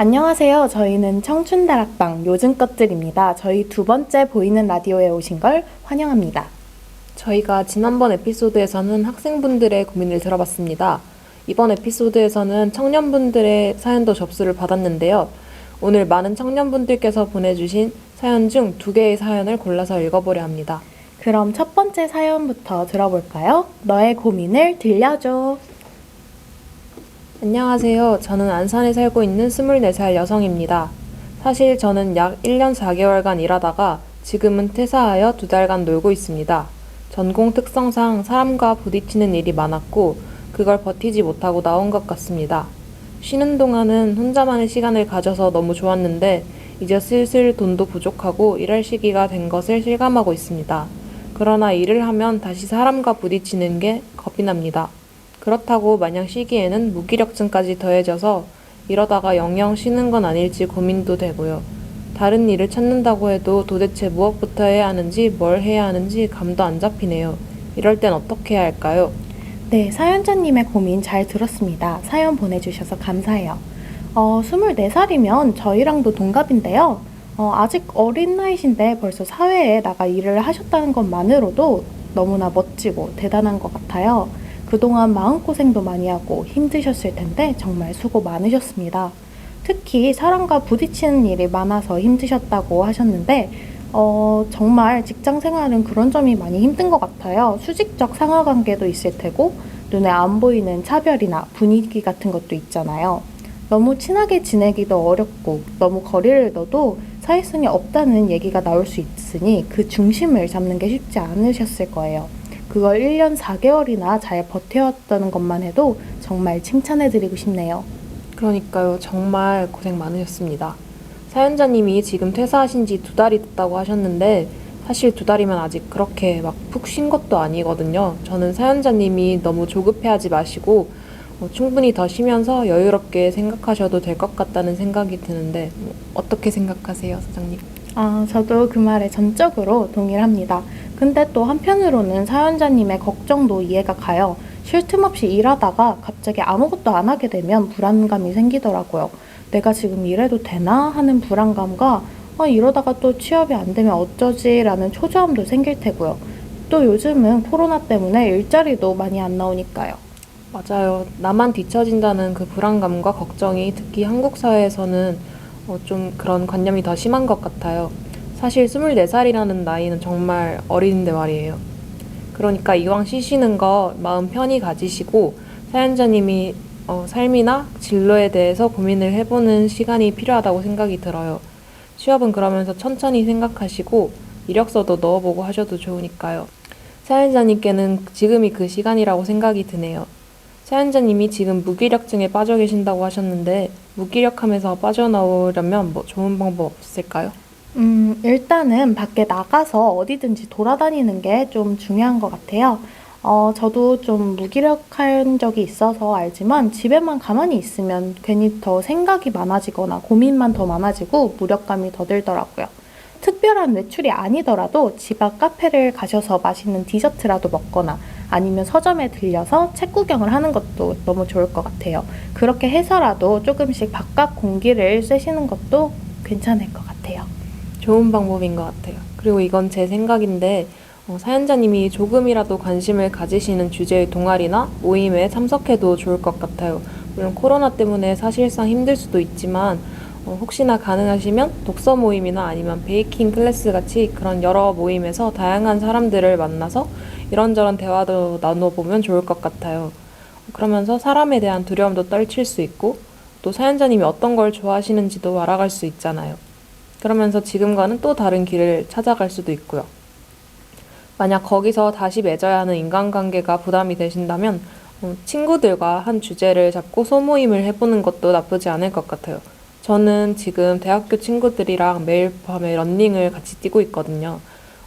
안녕하세요. 저희는 청춘다락방 요즘 것들입니다. 저희 두 번째 보이는 라디오에 오신 걸 환영합니다. 저희가 지난번 에피소드에서는 학생분들의 고민을 들어봤습니다. 이번 에피소드에서는 청년분들의 사연도 접수를 받았는데요. 오늘 많은 청년분들께서 보내주신 사연 중 두 개의 사연을 골라서 읽어보려 합니다. 그럼 첫 번째 사연부터 들어볼까요? 너의 고민을 들려줘. 안녕하세요. 저는 안산에 살고 있는 24살 여성입니다. 사실 저는 약 1년 4개월간 일하다가 지금은 퇴사하여 두 달간 놀고 있습니다. 전공 특성상 사람과 부딪히는 일이 많았고 그걸 버티지 못하고 나온 것 같습니다. 쉬는 동안은 혼자만의 시간을 가져서 너무 좋았는데 이제 슬슬 돈도 부족하고 일할 시기가 된 것을 실감하고 있습니다. 그러나 일을 하면 다시 사람과 부딪히는 게 겁이 납니다. 그렇다고 마냥 쉬기에는 무기력증까지 더해져서 이러다가 영영 쉬는 건 아닐지 고민도 되고요. 다른 일을 찾는다고 해도 도대체 무엇부터 해야 하는지 뭘 해야 하는지 감도 안 잡히네요. 이럴 땐 어떻게 해야 할까요? 네, 사연자님의 고민 잘 들었습니다. 사연 보내주셔서 감사해요. 어, 24살이면 저희랑도 동갑인데요. 어, 아직 어린 나이신데 벌써 사회에 나가 일을 하셨다는 것만으로도 너무나 멋지고 대단한 것 같아요. 그동안 마음고생도 많이 하고 힘드셨을 텐데 정말 수고 많으셨습니다. 특히 사람과 부딪히는 일이 많아서 힘드셨다고 하셨는데, 어, 정말 직장 생활은 그런 점이 많이 힘든 것 같아요. 수직적 상하 관계도 있을 테고, 눈에 안 보이는 차별이나 분위기 같은 것도 있잖아요. 너무 친하게 지내기도 어렵고, 너무 거리를 둬도 사회성이 없다는 얘기가 나올 수 있으니 그 중심을 잡는 게 쉽지 않으셨을 거예요. 그걸 1년 4개월이나 잘 버텨왔다는 것만 해도 정말 칭찬해드리고 싶네요. 그러니까요. 정말 고생 많으셨습니다. 사연자님이 지금 퇴사하신 지 두 달이 됐다고 하셨는데 사실 두 달이면 아직 그렇게 막 푹 쉰 것도 아니거든요. 저는 사연자님이 너무 조급해하지 마시고 어, 충분히 더 쉬면서 여유롭게 생각하셔도 될 것 같다는 생각이 드는데 뭐 어떻게 생각하세요, 사장님? 아, 저도 그 말에 전적으로 동일합니다. 근데 또 한편으로는 사연자님의 걱정도 이해가 가요. 쉴 틈 없이 일하다가 갑자기 아무것도 안 하게 되면 불안감이 생기더라고요. 내가 지금 일해도 되나 하는 불안감과 아, 이러다가 또 취업이 안 되면 어쩌지라는 초조함도 생길 테고요. 또 요즘은 코로나 때문에 일자리도 많이 안 나오니까요. 맞아요. 나만 뒤처진다는 그 불안감과 걱정이 특히 한국 사회에서는 어, 좀 그런 관념이 더 심한 것 같아요. 사실 24살이라는 나이는 정말 어린데 말이에요. 그러니까 이왕 쉬시는 거 마음 편히 가지시고 사연자님이 어, 삶이나 진로에 대해서 고민을 해보는 시간이 필요하다고 생각이 들어요. 취업은 그러면서 천천히 생각하시고 이력서도 넣어보고 하셔도 좋으니까요. 사연자님께는 지금이 그 시간이라고 생각이 드네요. 사연자님이 지금 무기력증에 빠져 계신다고 하셨는데 무기력함에서 빠져나오려면 뭐 좋은 방법 없을까요? 음, 일단은 밖에 나가서 어디든지 돌아다니는 게 좀 중요한 것 같아요. 어, 저도 좀 무기력한 적이 있어서 알지만 집에만 가만히 있으면 괜히 더 생각이 많아지거나 고민만 더 많아지고 무력감이 더 들더라고요. 특별한 외출이 아니더라도 집 앞 카페를 가셔서 맛있는 디저트라도 먹거나 아니면 서점에 들려서 책 구경을 하는 것도 너무 좋을 것 같아요. 그렇게 해서라도 조금씩 바깥 공기를 쐬시는 것도 괜찮을 것 같아요. 좋은 방법인 것 같아요. 그리고 이건 제 생각인데 어, 사연자님이 조금이라도 관심을 가지시는 주제의 동아리나 모임에 참석해도 좋을 것 같아요. 물론 코로나 때문에 사실상 힘들 수도 있지만 어, 혹시나 가능하시면 독서 모임이나 아니면 베이킹 클래스 같이 그런 여러 모임에서 다양한 사람들을 만나서 이런저런 대화도 나눠보면 좋을 것 같아요. 그러면서 사람에 대한 두려움도 떨칠 수 있고 또 사연자님이 어떤 걸 좋아하시는지도 알아갈 수 있잖아요. 그러면서 지금과는 또 다른 길을 찾아갈 수도 있고요. 만약 거기서 다시 맺어야 하는 인간관계가 부담이 되신다면 어, 친구들과 한 주제를 잡고 소모임을 해보는 것도 나쁘지 않을 것 같아요. 저는 지금 대학교 친구들이랑 매일 밤에 런닝을 같이 뛰고 있거든요.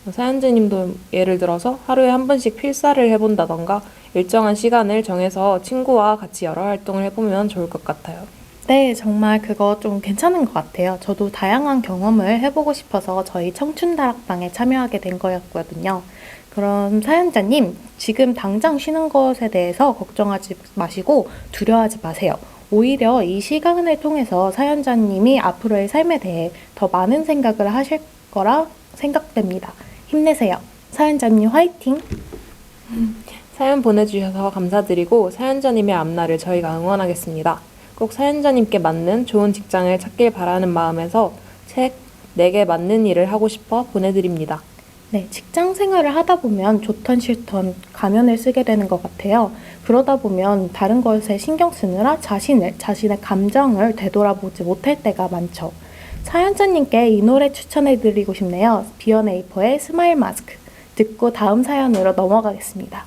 어, 사연자님도 예를 들어서 하루에 한 번씩 필사를 해본다던가 일정한 시간을 정해서 친구와 같이 여러 활동을 해보면 좋을 것 같아요. 네, 정말 그거 좀 괜찮은 것 같아요. 저도 다양한 경험을 해보고 싶어서 저희 청춘다락방에 참여하게 된 거였거든요. 그럼 사연자님, 지금 당장 쉬는 것에 대해서 걱정하지 마시고 두려워하지 마세요. 오히려 이 시간을 통해서 사연자님이 앞으로의 삶에 대해 더 많은 생각을 하실 거라 생각됩니다. 힘내세요. 사연자님 화이팅! 사연 보내주셔서 감사드리고 사연자님의 앞날을 저희가 응원하겠습니다. 꼭 사연자님께 맞는 좋은 직장을 찾길 바라는 마음에서 책 내게 맞는 일을 하고 싶어 보내드립니다. 네, 직장 생활을 하다 보면 좋던 싫던 가면을 쓰게 되는 것 같아요. 그러다 보면 다른 것에 신경 쓰느라 자신을, 자신의 감정을 되돌아보지 못할 때가 많죠. 사연자님께 이 노래 추천해드리고 싶네요. 비어네이퍼의 스마일 마스크. 듣고 다음 사연으로 넘어가겠습니다.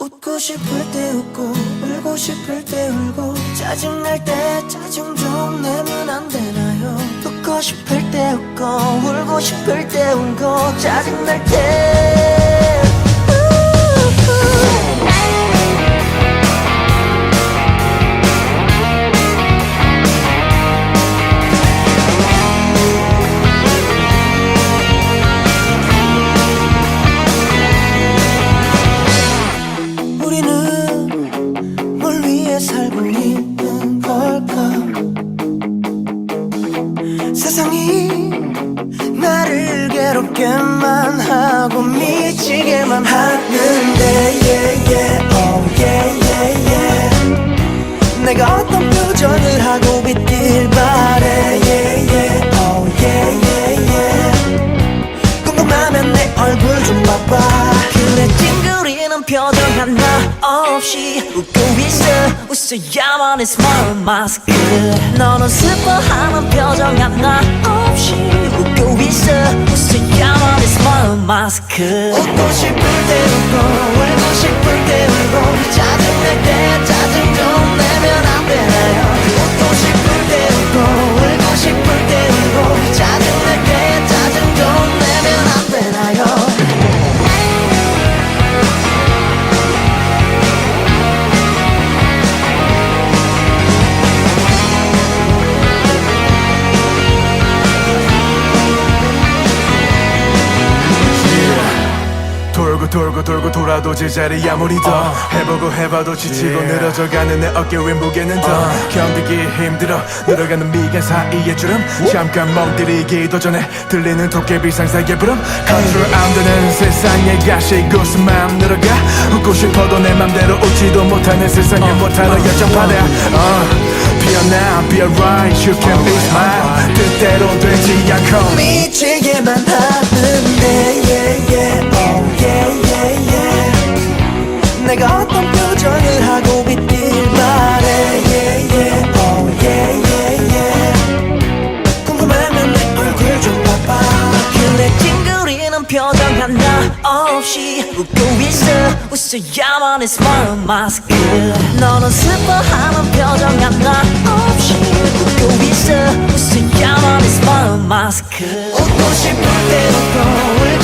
웃고 싶을 때 웃고 울고 싶을 때 울고 짜증 날 때 짜증 좀 내면 안 되나요 웃고 싶을 때 웃고 울고 싶을 때 울고 짜증 날 때 괴롭게만 하고 미치게만 하는데 yeah, yeah, oh, yeah, yeah, yeah. 내가 어떤 표정을 하고 있길 바래 yeah, yeah, oh, yeah, yeah, yeah. 궁금하면 내 얼굴 좀 봐봐 그래 찡그리는 표정 하나 없이 웃고 있어 웃어야만 해 smile 마스크 너는 슬퍼하는 표정 하나 없이 웃고 있어 야만 해 smile 마스크 웃고 싶을 때 웃고 울고 싶을 때 울고 짜증날 때 돌고 돌고 돌고 돌아도 제자리 아무리 더 해보고 해봐도 지치고 늘어져가는 내 어깨 위 무게는 더 견디기 힘들어 늘어가는 미간 사이의 주름 잠깐 멍들이기도 전에 들리는 도깨비 상사의 부름 컨트롤 안 되는 세상에 가시고 숨만 늘어가. 웃고 싶어도 내 맘대로 웃지도 못하는 세상에 못하는 열정파대 uh, 피어나 be alright you can be smile 뜻대로 되지 않고 미치게만 하는데 yeah, yeah, oh, yeah, yeah, yeah. 내가 어떤 표정을 하고 있길 바래 yeah, yeah, oh, yeah, yeah, yeah. 궁금하면 내 얼굴 좀 봐봐 그래 찡그리는 표정 하나 없이 웃고 있어 웃어야만 해 smile 마스크 너는 슬퍼하는 표정 하나 없이 웃고 있어. 웃어야만 해 smile 마스크 웃고 싶을 때 웃고 울고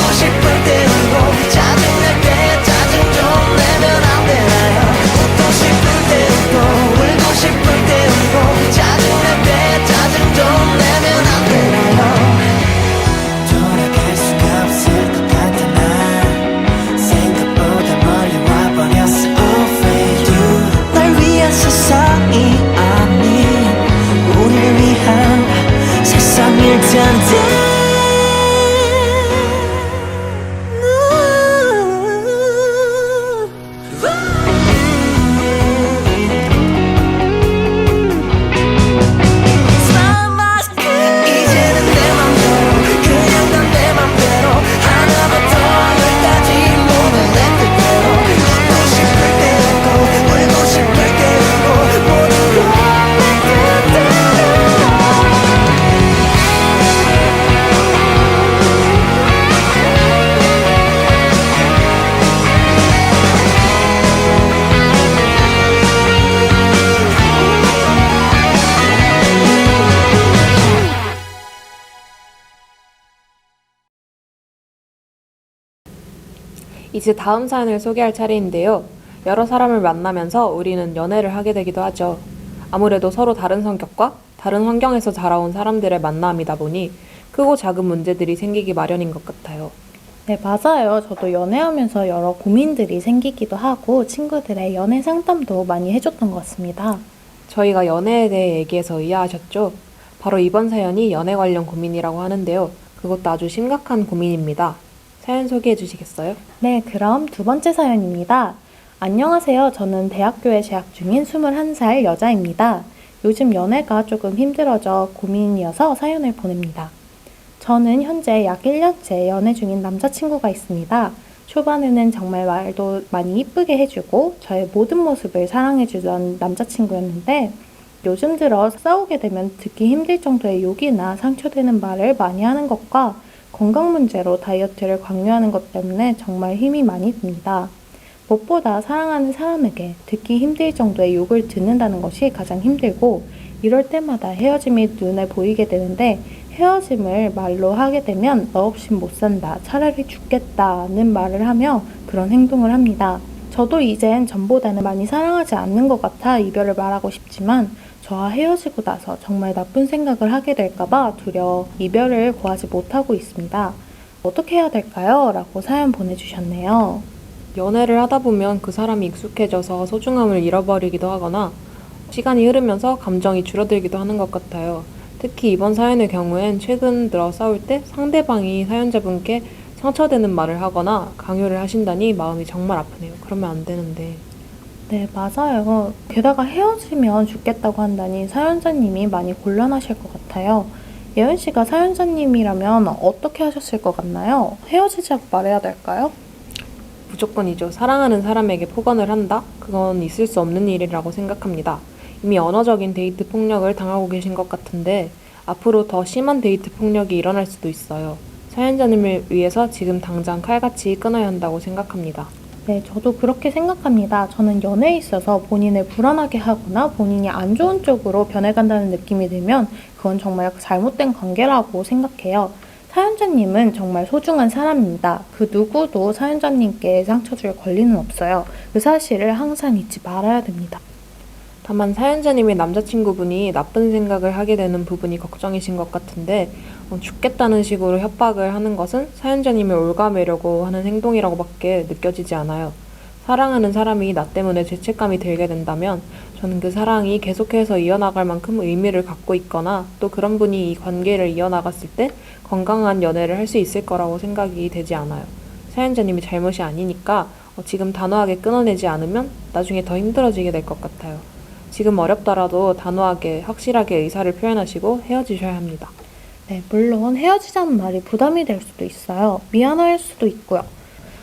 이제 다음 사연을 소개할 차례인데요. 여러 사람을 만나면서 우리는 연애를 하게 되기도 하죠. 아무래도 서로 다른 성격과 다른 환경에서 자라온 사람들의 만남이다 보니 크고 작은 문제들이 생기기 마련인 것 같아요. 네, 맞아요. 저도 연애하면서 여러 고민들이 생기기도 하고 친구들의 연애 상담도 많이 해줬던 것 같습니다. 저희가 연애에 대해 얘기해서 이해하셨죠? 바로 이번 사연이 연애 관련 고민이라고 하는데요. 그것도 아주 심각한 고민입니다. 사연 소개해 주시겠어요? 네, 그럼 두 번째 사연입니다. 안녕하세요. 저는 대학교에 재학 중인 21살 여자입니다. 요즘 연애가 조금 힘들어져 고민이어서 사연을 보냅니다. 저는 현재 약 1년째 연애 중인 남자친구가 있습니다. 초반에는 정말 말도 많이 이쁘게 해주고 저의 모든 모습을 사랑해주던 남자친구였는데 요즘 들어 싸우게 되면 듣기 힘들 정도의 욕이나 상처되는 말을 많이 하는 것과 건강 문제로 다이어트를 강요하는 것 때문에 정말 힘이 많이 듭니다. 무엇보다 사랑하는 사람에게 듣기 힘들 정도의 욕을 듣는다는 것이 가장 힘들고 이럴 때마다 헤어짐이 눈에 보이게 되는데 헤어짐을 말로 하게 되면 너 없인 못 산다, 차라리 죽겠다는 말을 하며 그런 행동을 합니다. 저도 이젠 전보다는 많이 사랑하지 않는 것 같아 이별을 말하고 싶지만 저와 헤어지고 나서 정말 나쁜 생각을 하게 될까봐 두려워 이별을 구하지 못하고 있습니다. 어떻게 해야 될까요? 라고 사연 보내주셨네요. 연애를 하다 보면 그 사람이 익숙해져서 소중함을 잃어버리기도 하거나 시간이 흐르면서 감정이 줄어들기도 하는 것 같아요. 특히 이번 사연의 경우엔 최근 들어 싸울 때 상대방이 사연자분께 상처되는 말을 하거나 강요를 하신다니 마음이 정말 아프네요. 그러면 안 되는데. 네, 맞아요. 게다가 헤어지면 죽겠다고 한다니 사연자님이 많이 곤란하실 것 같아요. 예은 씨가 사연자님이라면 어떻게 하셨을 것 같나요? 헤어지자고 말해야 될까요? 무조건이죠. 사랑하는 사람에게 폭언을 한다? 그건 있을 수 없는 일이라고 생각합니다. 이미 언어적인 데이트 폭력을 당하고 계신 것 같은데 앞으로 더 심한 데이트 폭력이 일어날 수도 있어요. 사연자님을 위해서 지금 당장 칼같이 끊어야 한다고 생각합니다. 네, 저도 그렇게 생각합니다. 저는 연애에 있어서 본인을 불안하게 하거나 본인이 안 좋은 쪽으로 변해간다는 느낌이 들면 그건 정말 잘못된 관계라고 생각해요. 사연자님은 정말 소중한 사람입니다. 그 누구도 사연자님께 상처 줄 권리는 없어요. 그 사실을 항상 잊지 말아야 됩니다. 다만 사연자님의 남자친구분이 나쁜 생각을 하게 되는 부분이 걱정이신 것 같은데 어, 죽겠다는 식으로 협박을 하는 것은 사연자님을 올가매려고 하는 행동이라고밖에 느껴지지 않아요. 사랑하는 사람이 나 때문에 죄책감이 들게 된다면 저는 그 사랑이 계속해서 이어나갈 만큼 의미를 갖고 있거나 또 그런 분이 이 관계를 이어나갔을 때 건강한 연애를 할 수 있을 거라고 생각이 되지 않아요. 사연자님이 잘못이 아니니까 어, 지금 단호하게 끊어내지 않으면 나중에 더 힘들어지게 될 것 같아요. 지금 어렵더라도 단호하게 확실하게 의사를 표현하시고 헤어지셔야 합니다. 네, 물론 헤어지자는 말이 부담이 될 수도 있어요. 미안할 수도 있고요.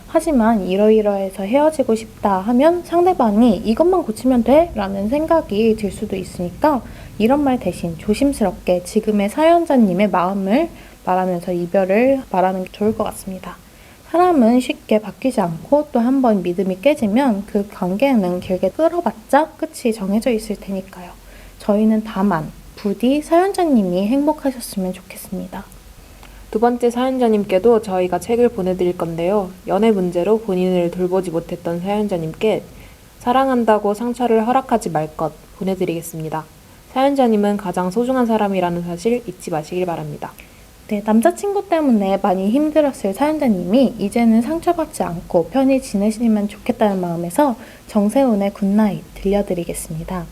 하지만 이러이러해서 헤어지고 싶다 하면 상대방이 이것만 고치면 돼? 라는 생각이 들 수도 있으니까 이런 말 대신 조심스럽게 지금의 사연자님의 마음을 말하면서 이별을 말하는 게 좋을 것 같습니다. 사람은 쉽게 바뀌지 않고 또 한 번 믿음이 깨지면 그 관계는 길게 끌어봤자 끝이 정해져 있을 테니까요. 저희는 다만 부디 사연자님이 행복하셨으면 좋겠습니다. 두 번째 사연자님께도 저희가 책을 보내드릴 건데요. 연애 문제로 본인을 돌보지 못했던 사연자님께 사랑한다고 상처를 허락하지 말 것 보내드리겠습니다. 사연자님은 가장 소중한 사람이라는 사실 잊지 마시길 바랍니다. 네, 남자친구 때문에 많이 힘들었을 사연자님이 이제는 상처받지 않고 편히 지내시면 좋겠다는 마음에서 정세훈의 굿나잇 들려드리겠습니다.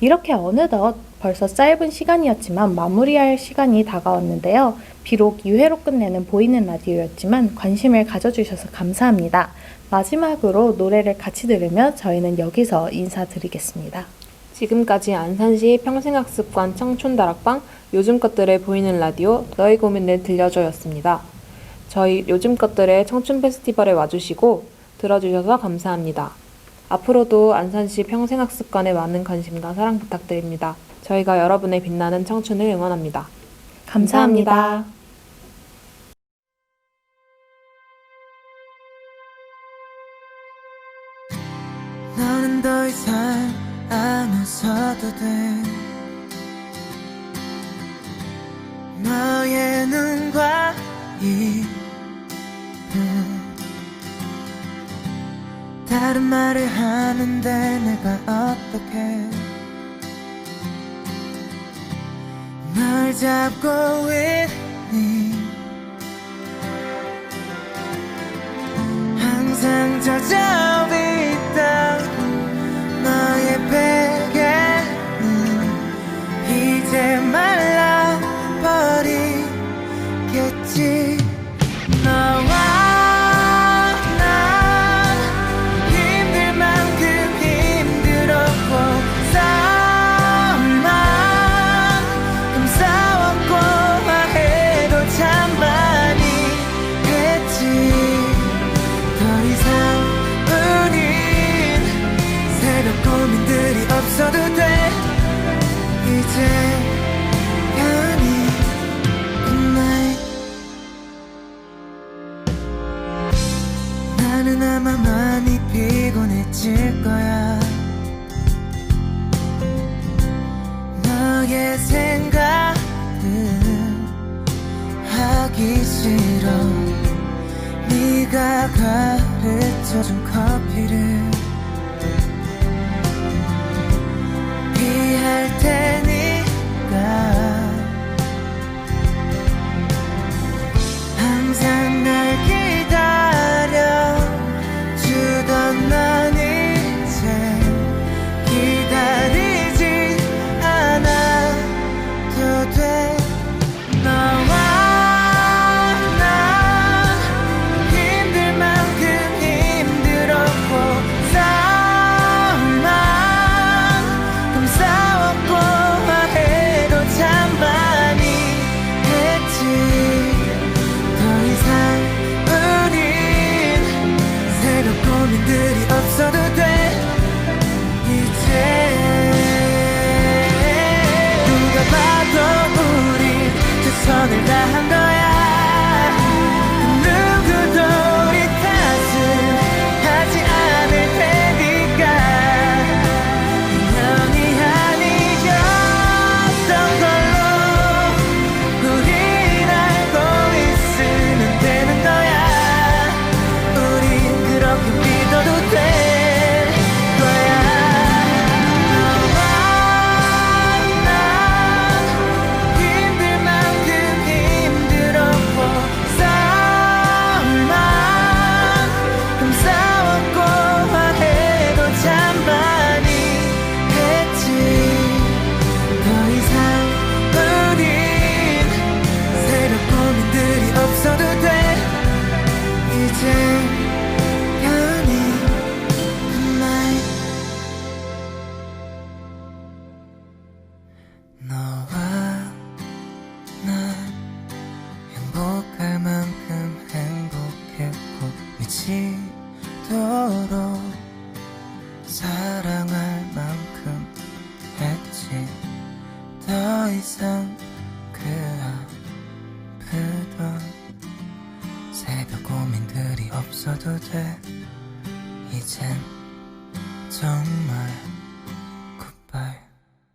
이렇게 어느덧 벌써 짧은 시간이었지만 마무리할 시간이 다가왔는데요. 비록 2회로 끝내는 보이는 라디오였지만 관심을 가져주셔서 감사합니다. 마지막으로 노래를 같이 들으며 저희는 여기서 인사드리겠습니다. 지금까지 안산시 평생학습관 청춘다락방 요즘 것들에 보이는 라디오 너의 고민을 들려줘였습니다. 저희 요즘 것들의 청춘 페스티벌에 와주시고 들어주셔서 감사합니다. 앞으로도 안산시 평생학습관에 많은 관심과 사랑 부탁드립니다. 저희가 여러분의 빛나는 청춘을 응원합니다. 감사합니다. 너는 말을 하는데 내가 어떻게 날 잡고 있니? 항상 찾아 없어도 돼. 이제